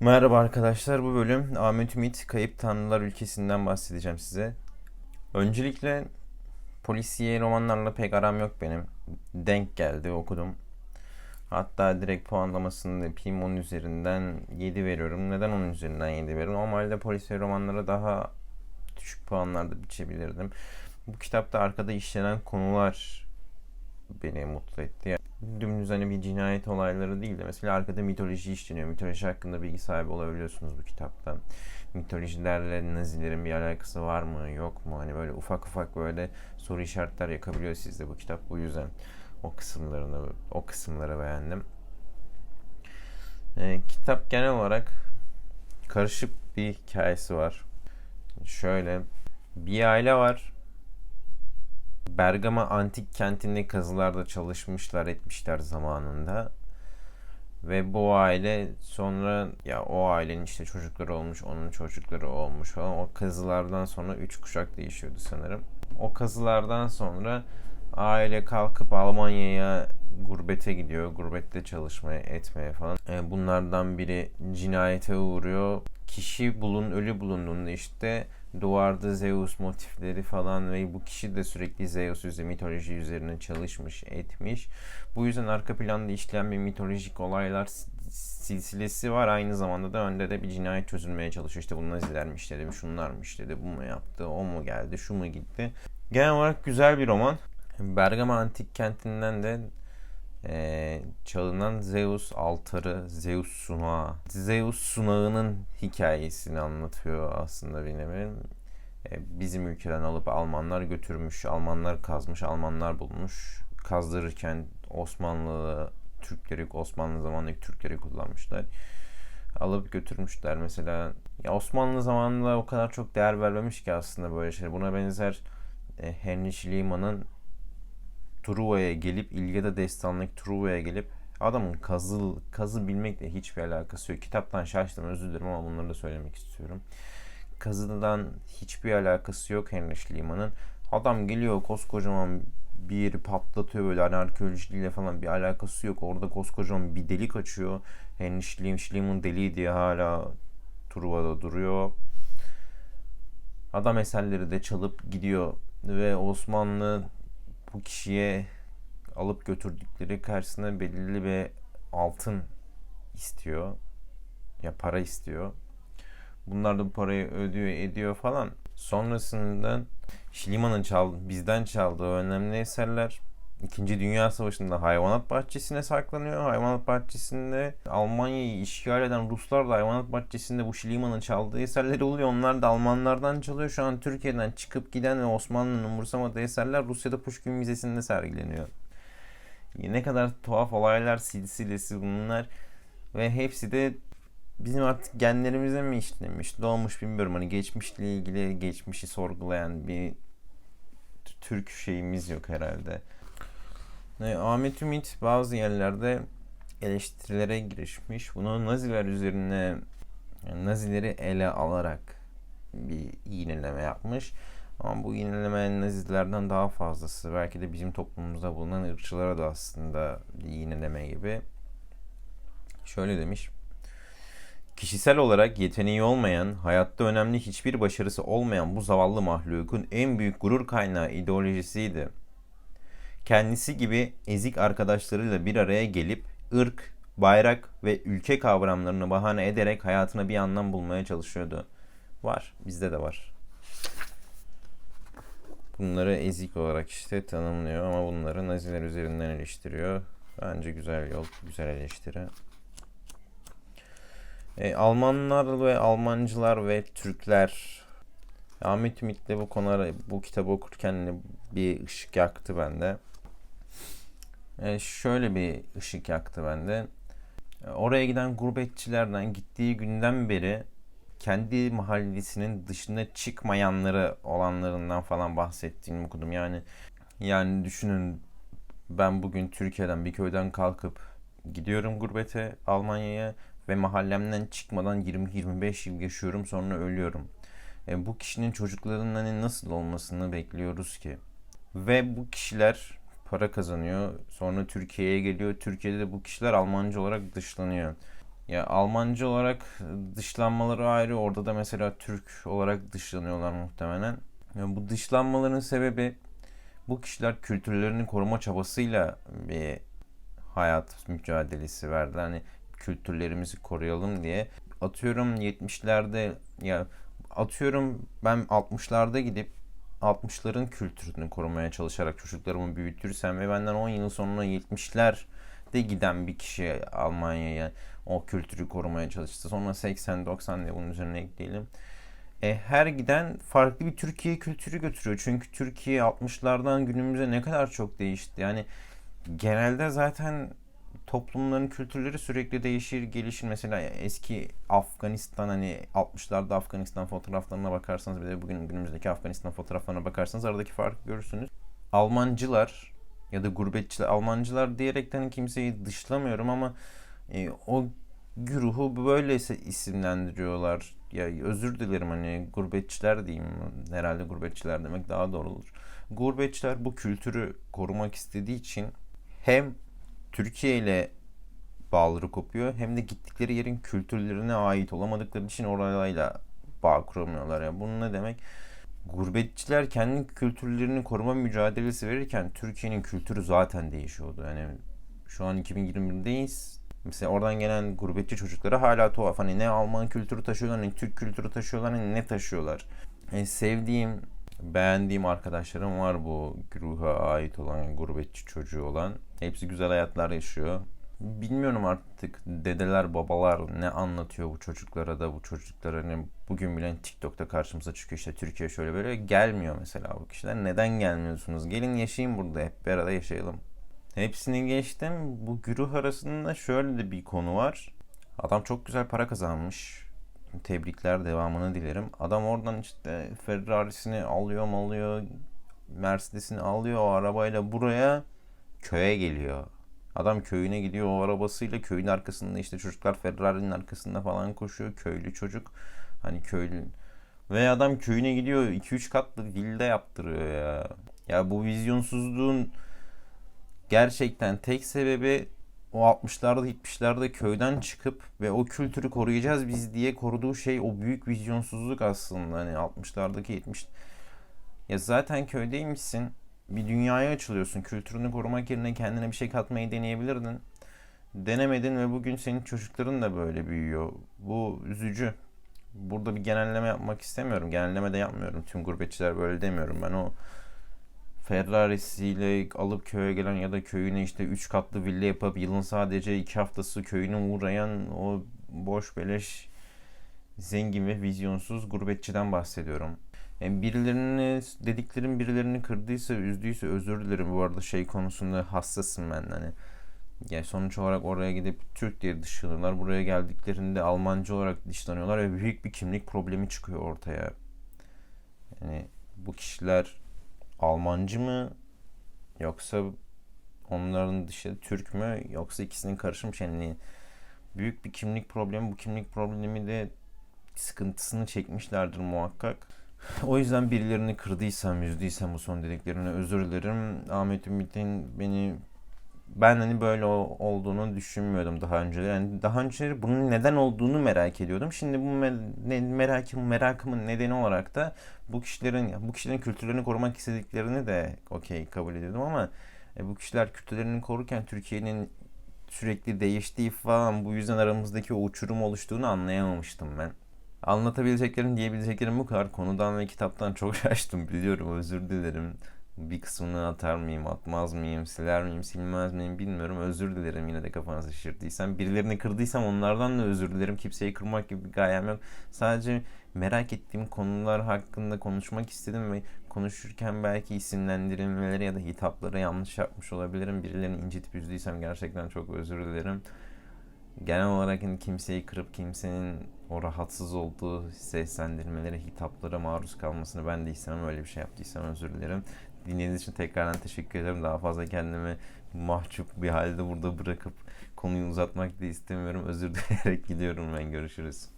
Merhaba arkadaşlar. Bu bölüm Ahmet Ümit Kayıp Tanrılar Ülkesi'nden bahsedeceğim size. Öncelikle polisiye romanlarla pek aram yok benim. Denk geldi okudum. Hatta direkt puanlamasını yapayım. Onun üzerinden 7 veriyorum. Neden onun üzerinden 7 veriyorum? Normalde polisiye romanlara daha düşük puanlarda biçebilirdim. Bu kitapta arkada işlenen konular beni mutlu etti. Yani dümdüz hani bir cinayet olayları değil de mesela arkada mitoloji işleniyor. Mitoloji hakkında bilgi sahibi olabiliyorsunuz bu kitapta. Mitolojilerle Nazilerin bir alakası var mı yok mu? Hani böyle ufak ufak böyle soru işaretler yakabiliyor sizde bu kitap. Bu yüzden o kısımlarını o kısımları beğendim. Ee, kitap genel olarak karışık bir hikayesi var. Şöyle bir aile var. Bergama antik kentinde kazılarda çalışmışlar etmişler zamanında. Ve bu aile sonra ya o ailenin işte çocukları olmuş, onun çocukları olmuş falan. O kazılardan sonra üç kuşak değişiyordu sanırım. O kazılardan sonra aile kalkıp Almanya'ya gurbete gidiyor. Gurbette çalışmaya, etmeye falan. E, bunlardan biri cinayete uğruyor. Kişi bulun, ölü bulunduğunda işte duvarda Zeus motifleri falan ve bu kişi de sürekli Zeus üzerine mitoloji üzerine çalışmış etmiş. Bu yüzden arka planda işleyen bir mitolojik olaylar silsilesi var. Aynı zamanda da önde de bir cinayet çözülmeye çalışıyor. İşte bu Naziler mi işledi, şunlar mı işledi, bu mu yaptı, o mu geldi, şu mu gitti. Genel olarak güzel bir roman. Bergama antik kentinden de e, çalınan Zeus altarı, Zeus sunağı. Zeus sunağının hikayesini anlatıyor aslında bir nevi. E, bizim ülkeden alıp Almanlar götürmüş, Almanlar kazmış, Almanlar bulmuş. Kazdırırken Osmanlı Türkleri, Osmanlı zamanındaki Türkleri kullanmışlar. Alıp götürmüşler mesela. Ya Osmanlı zamanında o kadar çok değer vermemiş ki aslında böyle şeyler. Buna benzer e, Henry Schliemann Truva'ya gelip İlyada Destanlık Truva'ya gelip adamın kazı, kazı bilmekle hiçbir alakası yok. Kitaptan şaştım özür dilerim ama bunları da söylemek istiyorum. Kazıdan hiçbir alakası yok Henry Schliemann'ın. Adam geliyor koskocaman bir yeri patlatıyor böyle hani arkeolojiyle falan bir alakası yok. Orada koskocaman bir delik açıyor. Henry Schliemann, Schliemann deliği diye hala Truva'da duruyor. Adam eserleri de çalıp gidiyor ve Osmanlı kişiye alıp götürdükleri karşısında belirli bir altın istiyor. Ya para istiyor. Bunlar da bu parayı ödüyor ediyor falan. Sonrasında Şiliman'ın çaldı, bizden çaldığı önemli eserler İkinci Dünya Savaşı'nda hayvanat bahçesine saklanıyor. Hayvanat bahçesinde Almanya'yı işgal eden Ruslar da hayvanat bahçesinde bu Schliemann çaldığı eserleri oluyor. Onlar da Almanlardan çalıyor. Şu an Türkiye'den çıkıp giden ve Osmanlı'nın umursamadığı eserler Rusya'da Pushkin Müzesi'nde sergileniyor. Ne kadar tuhaf olaylar silsilesi bunlar. Ve hepsi de bizim artık genlerimize mi işlemiş, doğmuş bilmiyorum. Hani geçmişle ilgili geçmişi sorgulayan bir Türk şeyimiz yok herhalde. Ahmet Ümit bazı yerlerde eleştirilere girişmiş. Bunu Naziler üzerine yani Nazileri ele alarak bir iğneleme yapmış. Ama bu iğneleme Nazilerden daha fazlası. Belki de bizim toplumumuzda bulunan ırkçılara da aslında bir iğneleme gibi. Şöyle demiş. Kişisel olarak yeteneği olmayan, hayatta önemli hiçbir başarısı olmayan bu zavallı mahlukun en büyük gurur kaynağı ideolojisiydi kendisi gibi ezik arkadaşlarıyla bir araya gelip ırk, bayrak ve ülke kavramlarını bahane ederek hayatına bir anlam bulmaya çalışıyordu. Var, bizde de var. Bunları ezik olarak işte tanımlıyor ama bunları Naziler üzerinden eleştiriyor. Bence güzel yol, güzel eleştiri. E, Almanlar ve Almancılar ve Türkler Ahmet Ümit de bu konulara bu kitabı okurken bir ışık yaktı bende e, şöyle bir ışık yaktı bende. E, oraya giden gurbetçilerden gittiği günden beri kendi mahallesinin dışına çıkmayanları olanlarından falan bahsettiğini okudum. Yani yani düşünün ben bugün Türkiye'den bir köyden kalkıp gidiyorum gurbete Almanya'ya ve mahallemden çıkmadan 20-25 yıl yaşıyorum sonra ölüyorum. E, bu kişinin çocuklarının hani nasıl olmasını bekliyoruz ki? Ve bu kişiler para kazanıyor. Sonra Türkiye'ye geliyor. Türkiye'de de bu kişiler Almancı olarak dışlanıyor. Ya Almancı olarak dışlanmaları ayrı. Orada da mesela Türk olarak dışlanıyorlar muhtemelen. Ya bu dışlanmaların sebebi bu kişiler kültürlerini koruma çabasıyla bir hayat mücadelesi verdi. Hani kültürlerimizi koruyalım diye. Atıyorum 70'lerde ya atıyorum ben 60'larda gidip 60'ların kültürünü korumaya çalışarak çocuklarımı büyütürsem ve benden 10 yıl sonra 70'lerde giden bir kişi Almanya'ya o kültürü korumaya çalıştı. Sonra 80-90 diye bunun üzerine ekleyelim. E, her giden farklı bir Türkiye kültürü götürüyor. Çünkü Türkiye 60'lardan günümüze ne kadar çok değişti. Yani genelde zaten toplumların kültürleri sürekli değişir, gelişir. Mesela eski Afganistan hani 60'larda Afganistan fotoğraflarına bakarsanız bir de bugün günümüzdeki Afganistan fotoğraflarına bakarsanız aradaki farkı görürsünüz. Almancılar ya da gurbetçiler, Almancılar diyerekten kimseyi dışlamıyorum ama e, o güruhu böyle isimlendiriyorlar. Ya özür dilerim hani gurbetçiler diyeyim. Herhalde gurbetçiler demek daha doğru olur. Gurbetçiler bu kültürü korumak istediği için hem Türkiye ile bağları kopuyor hem de gittikleri yerin kültürlerine ait olamadıkları için orayla bağ kuramıyorlar. Yani bunun ne demek? Gurbetçiler kendi kültürlerini koruma mücadelesi verirken Türkiye'nin kültürü zaten değişiyordu. Yani şu an 2021'deyiz. Mesela oradan gelen gurbetçi çocuklara hala tuhaf. Hani ne Alman kültürü taşıyorlar, ne Türk kültürü taşıyorlar, ne taşıyorlar. Yani sevdiğim, beğendiğim arkadaşlarım var bu güruha ait olan, gurbetçi çocuğu olan. Hepsi güzel hayatlar yaşıyor. Bilmiyorum artık dedeler babalar ne anlatıyor bu çocuklara da bu çocuklar hani bugün bile TikTok'ta karşımıza çıkıyor işte Türkiye şöyle böyle gelmiyor mesela bu kişiler. Neden gelmiyorsunuz? Gelin yaşayın burada hep beraber yaşayalım. Hepsini geçtim. Bu güruh arasında şöyle de bir konu var. Adam çok güzel para kazanmış. Tebrikler devamını dilerim. Adam oradan işte Ferrari'sini alıyor alıyor. Mercedes'ini alıyor o arabayla buraya köye geliyor. Adam köyüne gidiyor o arabasıyla köyün arkasında işte çocuklar Ferrari'nin arkasında falan koşuyor. Köylü çocuk. Hani köylü. Ve adam köyüne gidiyor 2-3 katlı villa yaptırıyor ya. Ya bu vizyonsuzluğun gerçekten tek sebebi o 60'larda 70'lerde köyden çıkıp ve o kültürü koruyacağız biz diye koruduğu şey o büyük vizyonsuzluk aslında. Hani 60'lardaki 70 ya zaten köydeymişsin. Bir dünyaya açılıyorsun. Kültürünü korumak yerine kendine bir şey katmayı deneyebilirdin. Denemedin ve bugün senin çocukların da böyle büyüyor. Bu üzücü. Burada bir genelleme yapmak istemiyorum. Genelleme de yapmıyorum. Tüm gurbetçiler böyle demiyorum. Ben o Ferrari'siyle alıp köye gelen ya da köyüne işte 3 katlı villa yapıp yılın sadece 2 haftası köyüne uğrayan o boş beleş zengin ve vizyonsuz gurbetçiden bahsediyorum. Yani birilerini dediklerim birilerini kırdıysa, üzdüyse özür dilerim. Bu arada şey konusunda hassasım ben hani. Yani sonuç olarak oraya gidip Türk diye dışlanıyorlar. Buraya geldiklerinde Almancı olarak dışlanıyorlar ve büyük bir kimlik problemi çıkıyor ortaya. Yani bu kişiler Almancı mı yoksa onların dışı Türk mü yoksa ikisinin karışım yani büyük bir kimlik problemi bu kimlik problemi de sıkıntısını çekmişlerdir muhakkak. O yüzden birilerini kırdıysam, üzdüysem bu son dediklerine özür dilerim. Ahmet Ümit'in beni ben hani böyle olduğunu düşünmüyordum daha önce. Yani daha önce bunun neden olduğunu merak ediyordum. Şimdi bu me- merakım merakımın nedeni olarak da bu kişilerin bu kişilerin kültürlerini korumak istediklerini de okey kabul ediyordum ama e, bu kişiler kültürlerini korurken Türkiye'nin sürekli değiştiği falan bu yüzden aramızdaki o uçurum oluştuğunu anlayamamıştım ben. Anlatabileceklerim diyebileceklerim bu kadar. Konudan ve kitaptan çok şaştım biliyorum özür dilerim bir kısmını atar mıyım, atmaz mıyım, siler miyim, silmez miyim bilmiyorum. Özür dilerim yine de kafanızı şişirdiysem. Birilerini kırdıysam onlardan da özür dilerim. Kimseyi kırmak gibi bir gayem yok. Sadece merak ettiğim konular hakkında konuşmak istedim ve konuşurken belki isimlendirilmeleri ya da hitapları yanlış yapmış olabilirim. Birilerini incitip üzdüysem gerçekten çok özür dilerim. Genel olarak hani kimseyi kırıp kimsenin o rahatsız olduğu seslendirmelere, hitaplara maruz kalmasını ben de istemem. Öyle bir şey yaptıysam özür dilerim. Dinlediğiniz için tekrardan teşekkür ederim. Daha fazla kendimi mahcup bir halde burada bırakıp konuyu uzatmak da istemiyorum. Özür dileyerek gidiyorum ben. Görüşürüz.